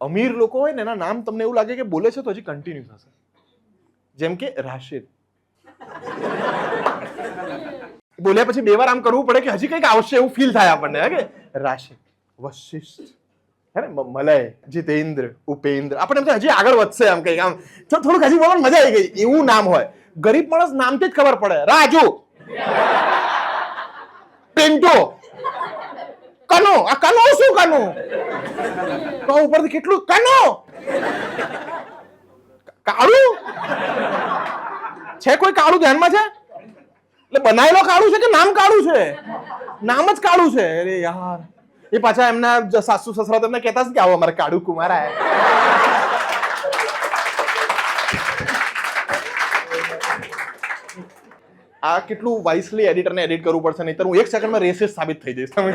અમીર લોકો હોય ને એના નામ તમને એવું લાગે કે બોલે છે તો હજી કન્ટિન્યુ થશે. જેમ કે રાશિદ. બોલ્યા પછી બે વાર આમ કરવું પડે કે હજી કંઈક આવશે એવું ફીલ થાય આપણને કે? રાશિદ વશિષ્ઠ હે ને? મલય જીતેન્દ્ર ઉપેન્દ્ર. આપણે એમ હજી આગળ વધશે આમ કંઈક આમ. તો થોડુંક હજી બોલવાનું મજા આવી ગઈ. એવું નામ હોય. ગરીબ માણસ નામથી જ ખબર પડે. રાજુ. પેન્ટો. કનો. આ કનો શું તો ઉપરથી કેટલું કનો? કાળું? છે કોઈ કાળું ધ્યાનમાં છે? એટલે બનાવેલો કાળું છે કે નામ કાળું છે? નામ જ કાળું છે. અરે યાર. એ પાછા એમના સાસુ સસરા તમને કહેતા કે આવો અમારે કાળું કુમાર આયા. આ કેટલું વાઇસલી એડિટરને એડિટ કરવું પડશે, નહીતર હું એક સેકન્ડમાં રેસિસ સાબિત થઈ જઈશ. તમે?